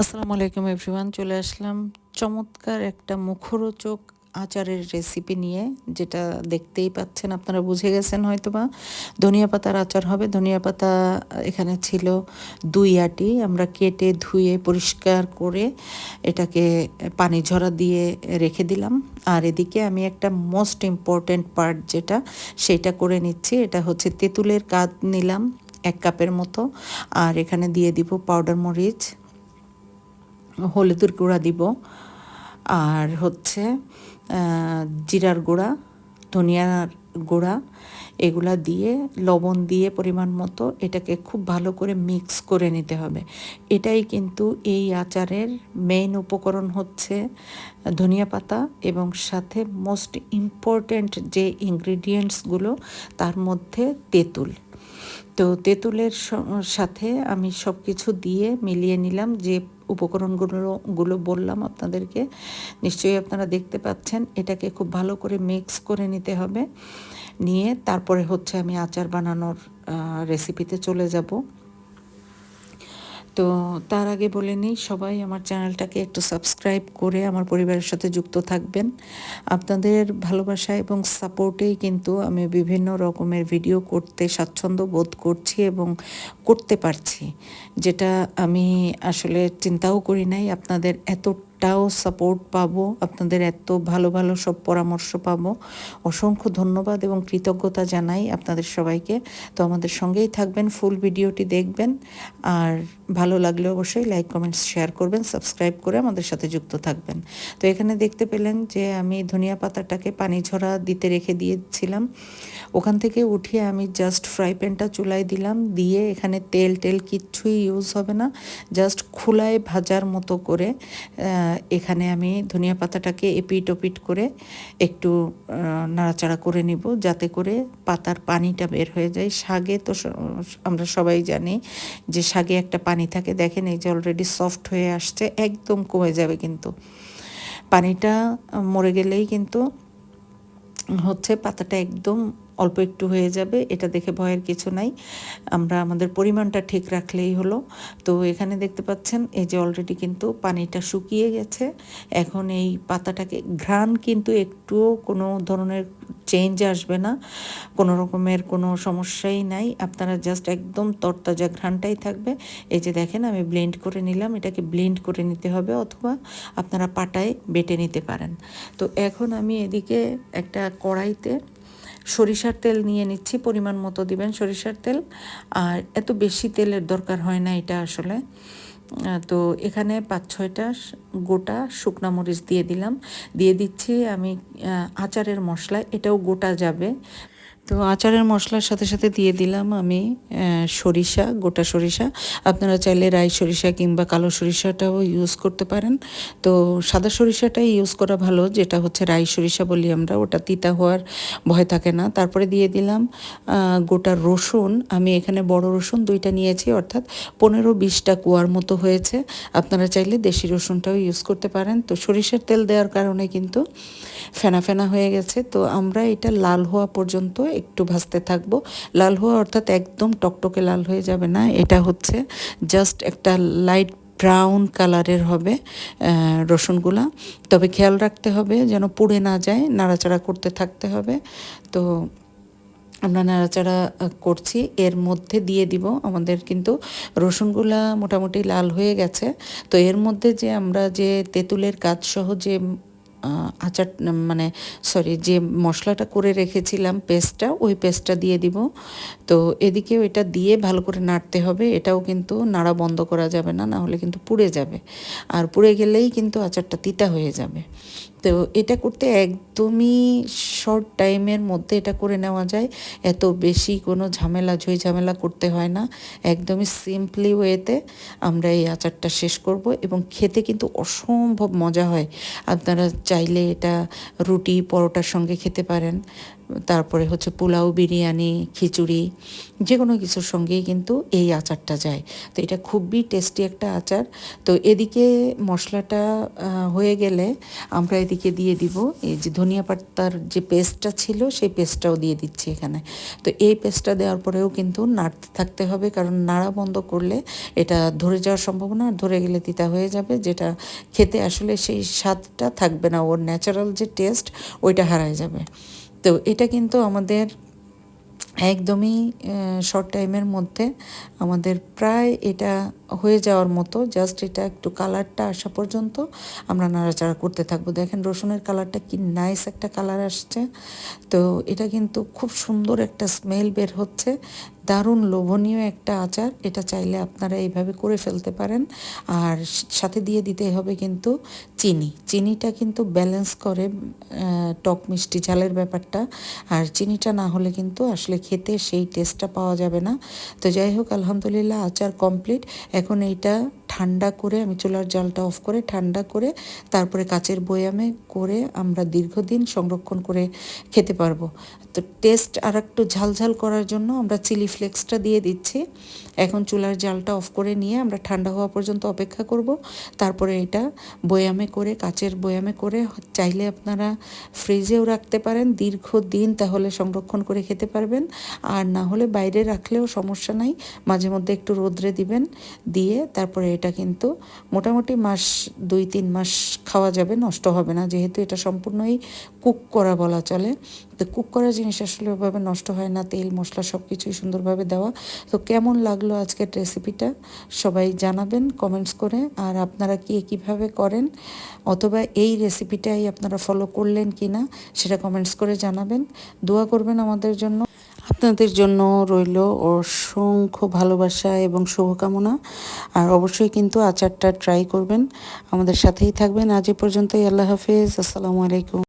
আসসালামু আলাইকুম এভরিওয়ান, চলে আসলাম চমৎকার একটা মুখরোচক আচারের রেসিপি নিয়ে, যেটা দেখতেই পাচ্ছেন, আপনারা বুঝে গেছেন হয়তো বা ধনিয়া পাতার আচার হবে। ধনিয়া পাতা, এখানে ছিল দুই আটি। আমরা কেটে, ধুয়ে, পরিষ্কার করে এটাকে পানি ঝরা দিয়ে রেখে দিলাম। আর এদিকে আমি একটা মোস্ট ইম্পর্ট্যান্ট পার্ট যেটা, সেটা করে নিচ্ছি। এটা হচ্ছে তেঁতুলের কাজ নিলাম এক কাপের মতো। আর এখানে দিয়ে দিব পাউডার মরিচ। হলুদের গুঁড়া দিব। আর হচ্ছে জিরার গুঁড়া, ধনিয়ার গুঁড়া, এগুলা দিয়ে লবণ দিয়ে পরিমাণ মতো এটাকে খুব ভালো করে মিক্স করে নিতে হবে। এটাই কিন্তু এই আচারের মেইন উপকরণ হচ্ছে ধনিয়া পাতা এবং সাথে মোস্ট ইম্পর্ট্যান্ট যে ইনগ্রিডিয়েন্টসগুলো তার মধ্যে তেঁতুল। তো তেঁতুলের সাথে আমি সব কিছু দিয়ে মিলিয়ে নিলাম যে উপকরণগুলো, গুলো বললাম আপনাদেরকে। নিশ্চয়ই আপনারা দেখতে পাচ্ছেন, এটাকে খুব ভালো করে মিক্স করে নিতে হবে। নিয়ে তারপরে হচ্ছে আমি আচার বানানোর রেসিপিতে চলে যাব। তো তার আগে বলে নিই, সবাই আমার চ্যানেলটাকে একটু সাবস্ক্রাইব করে আমার পরিবারের সাথে যুক্ত থাকবেন। আপনাদের ভালোবাসা এবং সাপোর্টেই কিন্তু আমি বিভিন্ন রকমের ভিডিও করতে স্বাচ্ছন্দ্য বোধ করছি এবং করতে পারছি, যেটা আমি আসলে চিন্তাও করি নাই আপনাদের এত একটাও সাপোর্ট পাবো, আপনাদের এত ভালো ভালো সব পরামর্শ পাবো। অসংখ্য ধন্যবাদ এবং কৃতজ্ঞতা জানাই আপনাদের সবাইকে। তো আমাদের সঙ্গেই থাকবেন ফুল ভিডিওটি দেখবেন। আর ভালো লাগলে অবশ্যই লাইক কমেন্টস শেয়ার করবেন সাবস্ক্রাইব করে আমাদের সাথে যুক্ত থাকবেন। তো এখানে দেখতে পেলেন যে আমি ধনিয়া পাতাটাকে পানি ঝরা দিতে রেখে দিয়েছিলাম। ওখান থেকে উঠিয়ে আমি জাস্ট ফ্রাই প্যানটা চুলায় দিলাম। দিয়ে এখানে তেল টেল কিচ্ছুই ইউজ হবে না। জাস্ট খোলায় ভাজার মতো করে এখানে আমি ধনিয়া পাতাটাকে এপিট ওপিট করে একটু নাড়াচাড়া করে নিব যাতে করে পাতার পানিটা বের হয়ে যায়। শাগে তো আমরা সবাই জানি যে শাগে একটা পানি থাকে, দেখেন এই যে অলরেডি সফট হয়ে আসছে, একদম কমে যাবে কিন্তু। পানিটা মরে গেলেই কিন্তু হচ্ছে পাতাটা একদম অল্প একটু হয়ে যাবে, এটা দেখে ভয়ের কিছু নাই। আমরা আমাদের পরিমাণটা ঠিক রাখলেই হলো। তো এখানে দেখতে পাচ্ছেন, এই যে অলরেডি কিন্তু পানিটা শুকিয়ে গেছে। এখন এই পাতাটাকে ঘ্রাণ কিন্তু একটুও কোনো ধরনের চেঞ্জ আসবে না। কোনো রকমের কোনো সমস্যাই নাই। আপনারা জাস্ট একদম তরতাজা ঘ্রাণটাই থাকবে। এই যে দেখেন, আমি ব্লেন্ড করে নিলাম। এটাকে ব্লেন্ড করে নিতে হবে অথবা আপনারা পাটায় বেটে নিতে পারেন। তো এখন আমি এদিকে একটা কড়াইতে সরিষার তেল নিয়ে নিচ্ছি, পরিমাণ মতো দিবেন সরিষার তেল। আর এত বেশি তেলের দরকার হয় না এটা আসলে। তো এখানে পাঁচ ছয়টা গোটা শুকনা মরিচ দিয়ে দিলাম। দিয়ে দিচ্ছি আমি আচারের মশলা, এটাও গোটা যাবে। তো আচারের মশলার সাথে সাথে দিয়ে দিলাম আমি সরিষা, গোটা সরিষা। আপনারা চাইলে রাই সরিষা কিংবা কালো সরিষাটাও ইউজ করতে পারেন। তো সাদা সরিষাটাই ইউজ করা ভালো, যেটা হচ্ছে রাই সরিষা বলি আমরা, ওটা তিতা হওয়ার ভয় থাকে না। তারপরে দিয়ে দিলাম গোটা রসুন। আমি এখানে বড় রসুন দুইটা নিয়েছি, অর্থাৎ পনেরো বিশটা কুয়ার মতো হয়েছে। আপনারা চাইলে দেশি রসুনটাও ইউজ করতে পারেন। তো সরিষার তেল দেওয়ার কারণে কিন্তু ফেনা ফেনা হয়ে গেছে। তো আমরা এটা লাল হওয়া পর্যন্ত একটু ভাজতে থাকব। লাল হওয়া অর্থাৎ একদম টকটকে লাল হয়ে যাবে না, এটা হচ্ছে জাস্ট একটা লাইট ব্রাউন কালারের হবে রসুনগুলা। তবে খেয়াল রাখতে হবে যেন পুড়ে না যায়, নাড়াচাড়া করতে থাকতে হবে। তো আমরা নাড়াচাড়া করছি। এর মধ্যে দিয়ে দিব আমাদের কিন্তু রসুনগুলা মোটামুটি লাল হয়ে গেছে। তো এর মধ্যে যে আমরা যে তেঁতুলের কাজ সহ যে আচার মানে সরি যে মশলাটা করে রেখেছিলাম পেস্টটা ওই পেস্টটা দিয়ে দিব। তো এদিকে এটা দিয়ে ভালো করে নাড়তে হবে। এটাও কিন্তু নাড়া বন্ধ করা যাবে না না হলে কিন্তু পুড়ে যাবে। আর পুড়ে গেলেই কিন্তু আচারটা তিতা হয়ে যাবে। তো এটা করতে একদমই শর্ট টাইমের মধ্যে এটা করে নেওয়া যায়। এত বেশি কোনো ঝামেলা, ঝই ঝামেলা করতে হয় না। একদমই সিম্পলি ওয়েতে আমরা এই আচারটা শেষ করব এবং খেতে কিন্তু অসম্ভব মজা হয়। আপনারা চাইলে এটা রুটি, পরোটার সঙ্গে খেতে পারেন। তারপরে হচ্ছে পোলাও, বিরিয়ানি, খিচুড়ি যে কোনো কিছুর সঙ্গেই কিন্তু এই আচারটা যায়। তো এটা খুবই টেস্টি একটা আচার। তো এদিকে মশলাটা হয়ে গেলে আমরা এদিকে দিয়ে দিব এই যে ধনিয়া পাতার যে পেস্টটা ছিল, সেই পেস্টটাও দিয়ে দিচ্ছি এখানে। তো এই পেস্টটা দেওয়ার পরেও কিন্তু নাড়তে থাকতে হবে, কারণ নাড়া বন্ধ করলে এটা ধরে যাওয়ার সম্ভাবনা আর ধরে গেলে তিতা হয়ে যাবে, যেটা খেতে আসলে সেই স্বাদটা থাকবে না। ওর ন্যাচারাল যে টেস্ট ওইটা হারায় যাবে। তো এটা কিন্তু আমাদের একদমই শর্ট টাইমের মধ্যে আমাদের প্রায় এটা হয়ে যাওয়ার মতো জাস্ট এটা একটু কালারটা আসা পর্যন্ত আমরা নাড়াচাড়া করতে থাকব। দেখেন রসুনের কালারটা কি নাইস একটা কালার আসছে। তো এটা কিন্তু খুব সুন্দর একটা স্মেল বের হচ্ছে। দারুণ লোভনীয় একটা আচার। এটা চাইলে আপনারা এইভাবে করে ফেলতে পারেন। আর সাথে দিয়ে দিতে হবে কিন্তু চিনি। চিনিটা কিন্তু ব্যালেন্স করে টক মিষ্টি ঝালের ব্যাপারটা। আর চিনিটা না হলে কিন্তু আসলে খেতে সেই টেস্টটা পাওয়া যাবে না। তো যাই হোক, আলহামদুলিল্লাহ আচার কমপ্লিট এখন এইটা ঠান্ডা করে আমি চুলার জালটা অফ করে ঠান্ডা করে তারপরে কাচের বয়ামে করে আমরা দীর্ঘদিন সংরক্ষণ করে খেতে পারব। তো টেস্ট আর একটু ঝালঝাল করার জন্য আমরা চিলি ফ্লেক্সটা দিয়ে দিচ্ছি। এখন চুলার জালটা অফ করে নিয়ে আমরা ঠান্ডা হওয়া পর্যন্ত অপেক্ষা করব। তারপরে এটা বয়ামে করে, কাচের বয়ামে করে চাইলে আপনারা ফ্রিজেও রাখতে পারেন, দীর্ঘদিন তাহলে সংরক্ষণ করে খেতে পারবেন। আর না হলে বাইরে রাখলেও সমস্যা নাই, মাঝে মধ্যে একটু রোদ্রে দিবেন। দিয়ে তারপরে এটা কিন্তু মোটামুটি মাস দুই, তিন মাস খাওয়া যাবে, নষ্ট হবে না। যেহেতু এটা সম্পূর্ণই কুক করা বলা চলে। তো কুক করা জিনিস আসলে ওভাবে নষ্ট হয় না। তেল, মশলা সব কিছুই সুন্দরভাবে দেওয়া। তো কেমন লাগল আজকের রেসিপিটা? সবাই জানাবেন, কমেন্টস করে। আর আপনারা কি কীভাবে করেন অথবা এই রেসিপিটাই আপনারা ফলো করলেন কি না সেটা কমেন্টস করে জানাবেন। দোয়া করবেন আমাদের জন্য। আপনাদের জন্য রইল অসংখ্য ভালোবাসা এবং শুভকামনা। আর অবশ্যই কিন্তু আচারটা ট্রাই করবেন। আমাদের সাথেই থাকবেন। আজ এ পর্যন্তই। আল্লাহ হাফিজ। আসসালামু আলাইকুম।